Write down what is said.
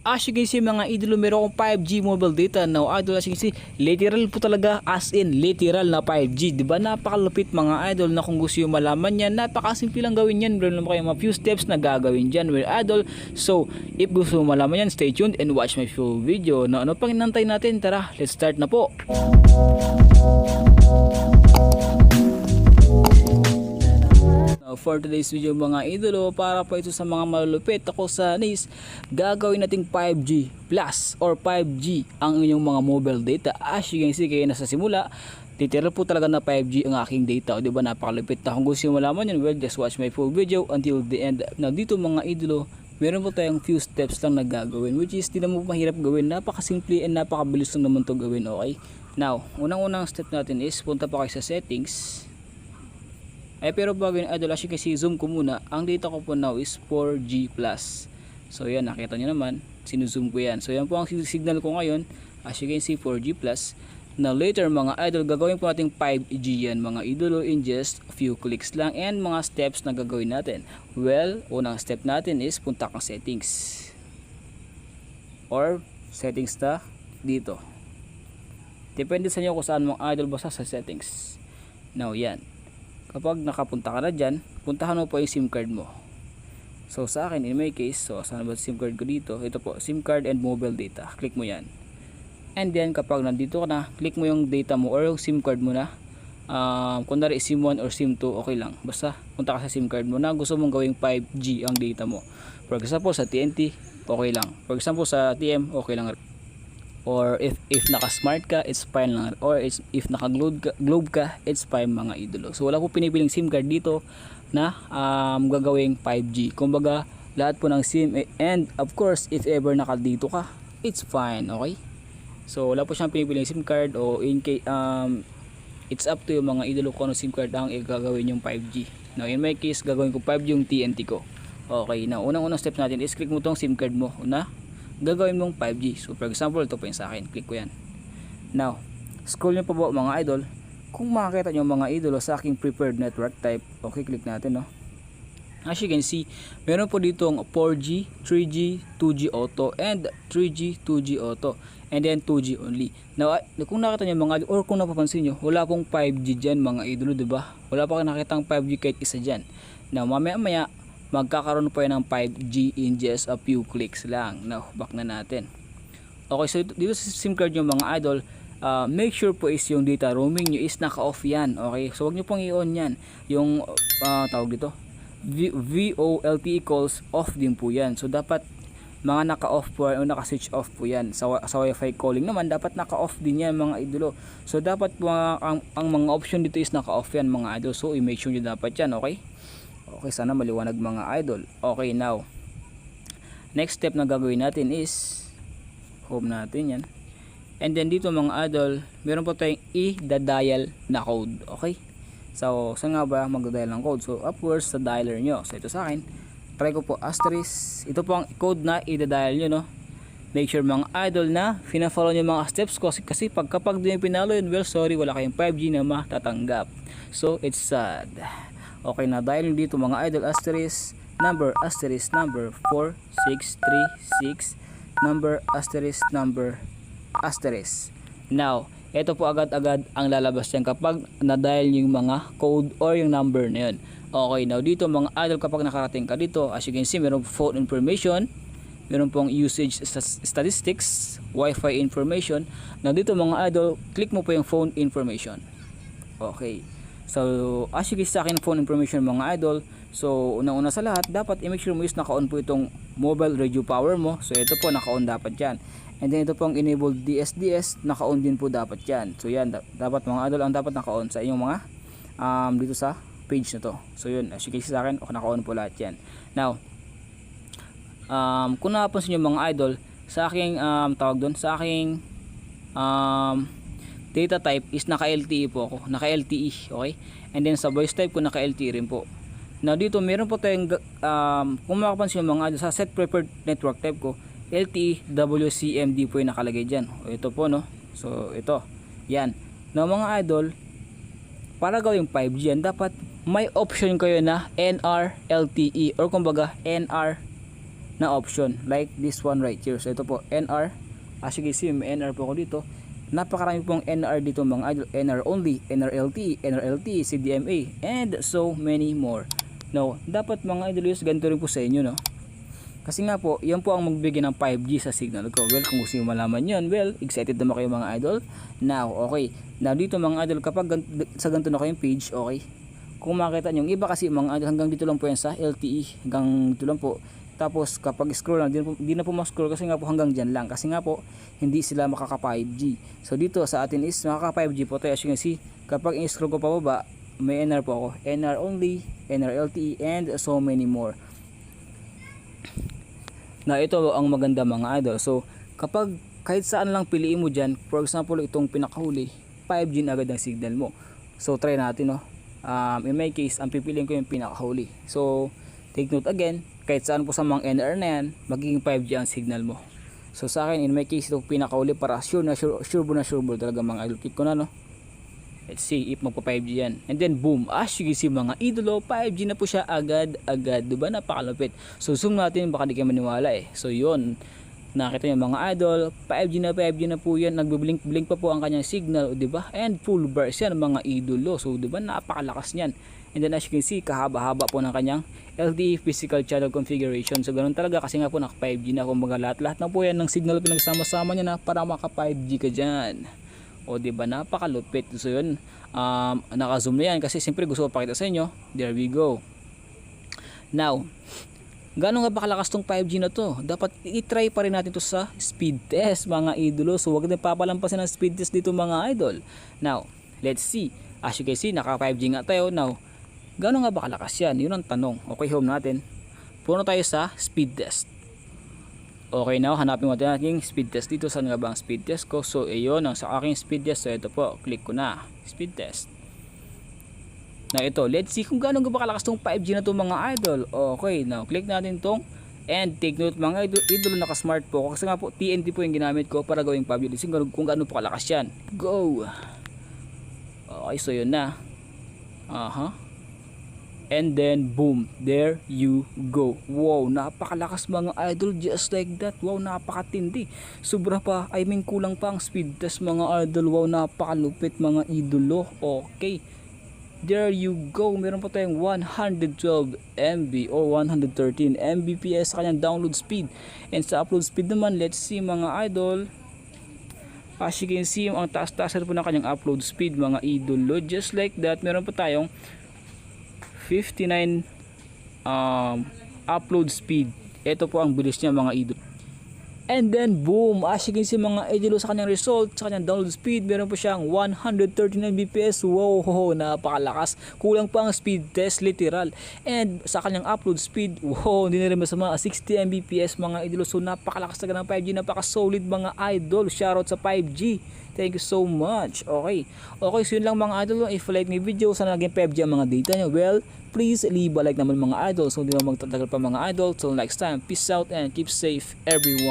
As you can see mga idolo, meron akong 5G mobile data. Now idol, as you can see, literal po talaga as in literal na 5G. Diba napakalupit mga idol na kung gusto yung malaman yan, napakasimple lang gawin yan. Meron lang kayo mga few steps na gagawin dyan with idol. So, if gusto mo malaman yan, stay tuned and watch my full video. Na ano pang inantay natin? Tara, let's start na po. Now, for today's video mga idolo, para po ito sa mga malulupit ako sa NIS, gagawin nating 5G plus or 5G ang inyong mga mobile data. As you can see, kaya nasa simula, titira po talaga na 5G ang aking data. O diba napakalupit na kung gusto nyo malaman yun, well, just watch my full video until the end. Now, dito mga idolo, meron po tayong few steps lang na gagawin which is di naman mahirap gawin napakasimple and napakabilis lang naman to gawin okay now unang unang step natin is punta pa kayo sa settings ay pero bago yun idol as you can see zoom ko muna. Ang data ko po now is 4G plus. So yan nakita nyo naman. Sinuzoom ko yan. So yan po ang signal ko ngayon. As you can see 4G plus. Na later mga idol gagawin po natin 5G yan mga idolo in just few clicks lang. And mga steps na gagawin natin. Well unang step natin is punta kang settings. Or settings na dito. Depende sa inyo kung saan mga idol basta sa settings. Now yan kapag nakapunta ka na dyan puntahan mo po yung sim card mo. So sa akin in my case so saan ba sim card ko dito? Ito po sim card and mobile data. Click mo yan. And then kapag nandito ka na click mo yung data mo or yung sim card mo na. Um, kunwari sim 1 or sim 2 okay lang. Basta punta ka sa sim card mo na gusto mong gawing 5G ang data mo. For example sa TNT okay lang. For example sa TM okay lang or if if naka smart ka it's fine lang. Or it's, if naka globe ka, it's fine mga idolo. So wala po pinipiling sim card dito na um, gagawing 5G kumbaga lahat po ng sim eh, and of course if ever naka dito ka it's fine okay? So wala po siyang pinipiling sim card o in case um, it's up to yung mga idolo ko ano sim card ang gagawin yung 5G now in my case gagawin ko 5G yung TNT ko. Okay now unang unang step natin is click mo tong sim card mo una gagawin mong 5G. So for example, ito po yung sa akin. Click ko yan. Now, scroll nyo pa po mga idol. Kung makakita nyo mga idol sa aking preferred network type, okay, click natin no. As you can see, meron po dito ang 4G, 3G, 2G auto, and 3G, 2G auto, and then 2G only. Now, kung nakita nyo mga idol, or kung napapansin nyo, wala pong 5G dyan mga idol, ba? Wala pa kayo nakitang 5G kahit isa dyan. Now, mamaya maya, magkakaroon po yan ng 5G in just a few clicks lang. Now, back na natin. Okay, so dito sa SIM card yung mga idol, uh, make sure po is yung data roaming nyo is naka-off yan. Okay, so wag nyo pong i-on yan. Yung uh, tawag dito, VOLTE calls off din po yan. So dapat mga naka-off po o naka-switch off po yan. Sa, sa wifi calling naman, dapat naka-off din yan mga idolo. So dapat mga, ang, ang mga option dito is naka-off yan mga idol. So i-make sure nyo dapat yan, okay? Okay, sana maliwanag mga idol. Okay, now. Next step na gagawin natin is home natin yan. And then dito mga idol, meron po tayong i-dial na code. Okay? So, saan nga ba mag-dial ng code? So, upwards sa dialer nyo. So, ito sa akin. Try ko po asterisk. Ito po ang code na i-dial nyo, no? Make sure mga idol na fina-follow nyo mga steps ko kasi, kasi pag kapag di pinalo yun, well, sorry, wala kayong 5G na matatanggap. So, it's sad. Okay na dahil dito mga idol asterisk number asterisk number 4636 number asterisk number asterisk. Now, ito po agad-agad ang lalabas yan kapag na-dial yung mga code or yung number na yun. Okay, now dito mga idol kapag nakarating ka dito, as you can see, meron phone information, meron pong usage statistics, wifi information. Now dito mga idol, click mo po yung phone information. Okay. So, as you sa akin phone information mga idol, so unang-una sa lahat, dapat i-make sure mo is naka-on po itong mobile radio power mo. So, ito po naka-on dapat yan. And then ito pong enabled DSDS, naka-on din po dapat yan. So, yan, da- dapat mga idol, ang dapat naka-on sa inyong mga um, dito sa page na to. So, yun, as you sa akin, okay, naka-on po lahat yan. Now, um, kung napansin nyo mga idol, sa aking um, tawag doon, sa aking um, data type is naka LTE po ako naka LTE okay? And then sa voice type ko naka LTE rin po. Now dito meron po tayong um, kung makapansin yung mga sa set preferred network type ko LTE WCMD po yung nakalagay dyan. Ito po no? So ito yan. Now mga idol para gawing 5G yan dapat may option kayo na NR LTE or kumbaga NR na option. Like this one right here. So ito po NR. As you can see, may NR po ako dito. Napakarami pong NR dito mga idol. NR only, NRLT, NRLT, CDMA, and so many more. Now, dapat mga idol yus, ganito rin po sa inyo, no? Kasi nga po, yan po ang magbigay ng 5G sa signal ko. Well, kung gusto nyo malaman yun, well, excited naman kayo mga idol. Now, okay. Now, dito mga idol, kapag sa ganito na kayong page, okay. Kung makita nyo, iba kasi mga idol, hanggang dito lang po yan sa LTE. Hanggang dito lang po. Tapos, kapag scroll lang, di na po, di na po ma-scroll kasi nga po hanggang dyan lang. Kasi nga po, hindi sila makaka 5G. So, dito sa atin is makaka 5G po tayo. As you can see, kapag i-scroll ko pa baba, may NR po ako. NR only, NR LTE, and so many more na ito ang maganda mga idol. So, kapag kahit saan lang piliin mo dyan, for example, itong pinakahuli, 5G na agad ang signal mo. So, try natin, no? Um, in my case, ang pipiliin ko yung pinakahuli. So, take note again, kahit saan po sa mga NR na yan, magiging 5G ang signal mo. So, sa akin, in my case, itong pinakahuli para sure na sure, sure na sure talaga mga idol. Click ko na, no? Let's see if magpa 5G yan. And then boom, as you can see mga idolo, 5G na po siya agad-agad. Diba? Napakalupit. So zoom natin, baka di kayo maniwala eh. So yun, nakita niyo mga idol, 5G na 5G na po yan. Nagbiblink-blink pa po ang kanyang signal, diba? And full burst yan mga idolo. So diba, napakalakas niyan. And then as you can see, kahaba-haba po ng kanyang LTE physical channel configuration. So ganun talaga kasi nga po naka 5G na kumbaga lahat-lahat na po yan ng signal pinagsama-sama niya na para maka 5G ka dyan. O di ba napakalupit. So yun, um, naka-zoom na yan kasi siyempre gusto ko pakita sa inyo. There we go. Now, Gano'n nga ba kalakas tong 5G na to? Dapat i-try pa rin natin to sa speed test mga idolo. So wag na papalampasin ng speed test dito mga idol. Now, let's see. As you can see, naka 5G nga tayo. Now, gano'n nga ba kalakas yan? Yun ang tanong. Okay, home natin. Puno tayo sa speed test. Okay now, hanapin mo natin aking speed test dito. Saan nga ba ang speed test ko? So, ayun, ang sa aking speed test. So, ito po, click ko na. Speed test. Now, ito, let's see kung gaano ba tong 5G na to mga idol. Okay, now, click natin tong and take note mga idol, idol naka-smart po. Kasi nga po, TNT po yung ginamit ko para gawing public listing kung, kung gaano po kalakas yan. Go! Okay, so yun na. Aha. And then boom, there you go. Wow, napakalakas mga idol just like that. Wow, napakatindi. Sobra pa, I mean kulang pa ang speed test mga idol. Wow, napakalupit mga idolo. Okay. There you go. Meron pa tayong 112 MB or 113 Mbps sa kanyang download speed. And sa upload speed naman, let's see mga idol. As you can see, ang taas-taas po ng kanyang upload speed mga idolo. Just like that, meron pa tayong 59 um, upload speed. Ito po ang bilis niya mga idol. And then boom, as you can see mga idolo sa kanyang result, sa kanyang download speed, meron po siyang 113 Mbps. Wow, napakalakas. Kulang pa ang speed test, literal. And sa kanyang upload speed, wow, hindi na rin masama, 60 Mbps mga idolo. So napakalakas talaga ng 5G, napaka-solid mga idol. Shoutout sa 5G. Thank you so much. Okay. Okay, so yun lang mga idol. If you like my video, sana naging 5G ang mga data nyo. Well, please leave a like naman mga idol. So hindi na magtatagal pa mga idol. Till next time, peace out and keep safe everyone.